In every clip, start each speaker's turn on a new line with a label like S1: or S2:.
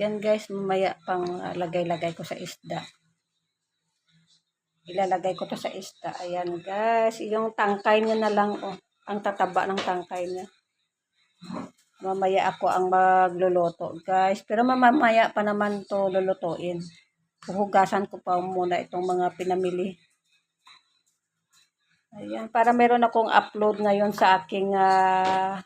S1: Yan guys, mamaya pang ah, lagay-lagay ko sa isda. Ilalagay ko to sa isda. Ayan guys, yung tangkay niya na lang oh. Ang tataba ng tangkay niya. Mamaya ako ang magluluto guys. Pero mamaya pa naman to lulutuin. Huhugasan ko pa muna itong mga pinamili. Ayan, para meron akong upload ngayon sa aking ah,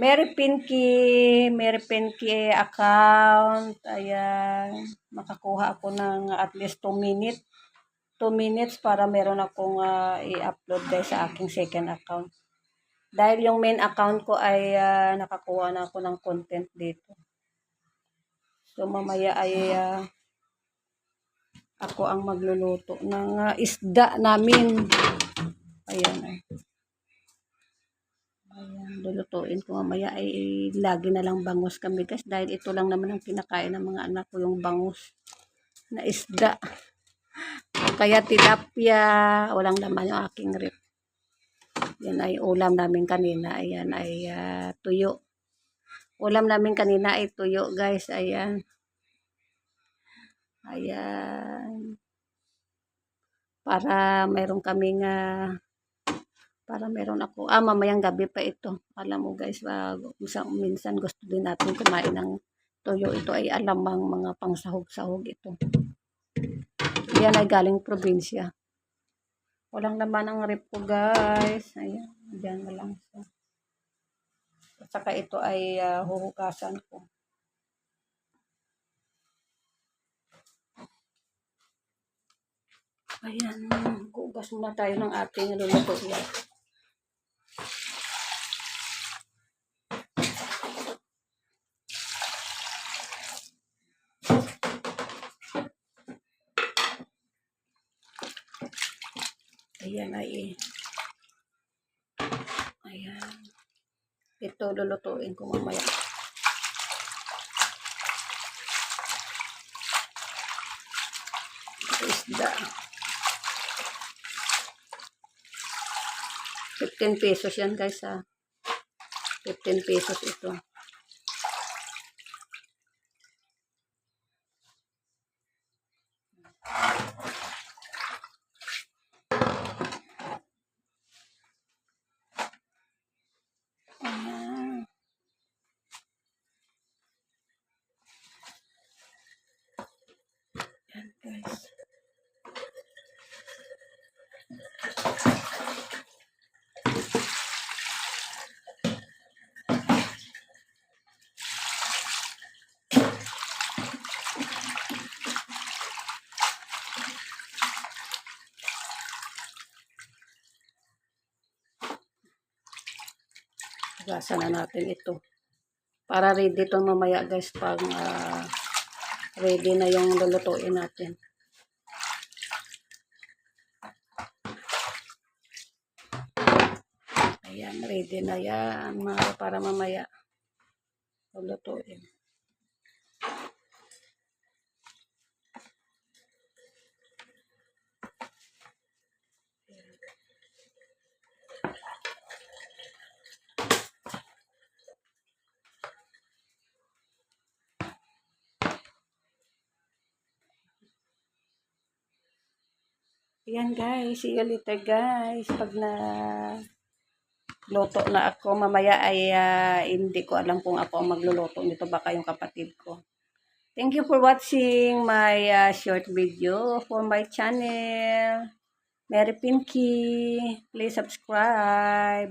S1: Mary Pinky, Mary Pinky account. Ayan, makakuha ako ng at least 2 minutes. 2 minutes para meron akong ah, i-upload guys sa aking second account. Dahil yung main account ko ay ah, nakakuha na ako ng content dito. So mamaya ay ah, ako ang magluluto ng ah, isda namin. Ayan. Ay. Ayan, lulutuin ko mamaya ay lagi na lang bangus kami guys dahil ito lang naman ang kinakain ng mga anak ko yung bangus na isda. Kaya tilapia, walang laman yung aking rip. Yan ay ulam namin kanina. Ayan ay ah, tuyo. Ulam namin kanina ay tuyo guys. Ayan. Ayan. Para mayroon kaming ah, para meron ako. Ah, mamayang gabi pa ito. Alam mo guys, wag, minsan, minsan gusto din natin kumain ng toyo. Ito ay alamang mga pangsahog-sahog ito. Yan ay galing probinsya. Walang naman ang rip ko guys. Ayan, dyan na lang siya. Saka ito ay ah, huhugasan ko. Ayan, hugas muna tayo ng ating lulutuin. Ayan ay Ayan. Ito lulutuin ko mamaya. Ito isda. 15 pesos yan guys ha. 15 pesos ito. Hugasan na natin ito. Para ready to mamaya guys pag ah, ready na yung lulutuin natin. Ayan, ready na yan para mamaya lulutuin. Ayan guys, see you later guys. Pag na luto na ako, mamaya ay ah, hindi ko alam kung ako ang magluluto nito, baka yung kapatid ko. Thank you for watching my ah, short video for my channel. Mary Pinky. Please subscribe.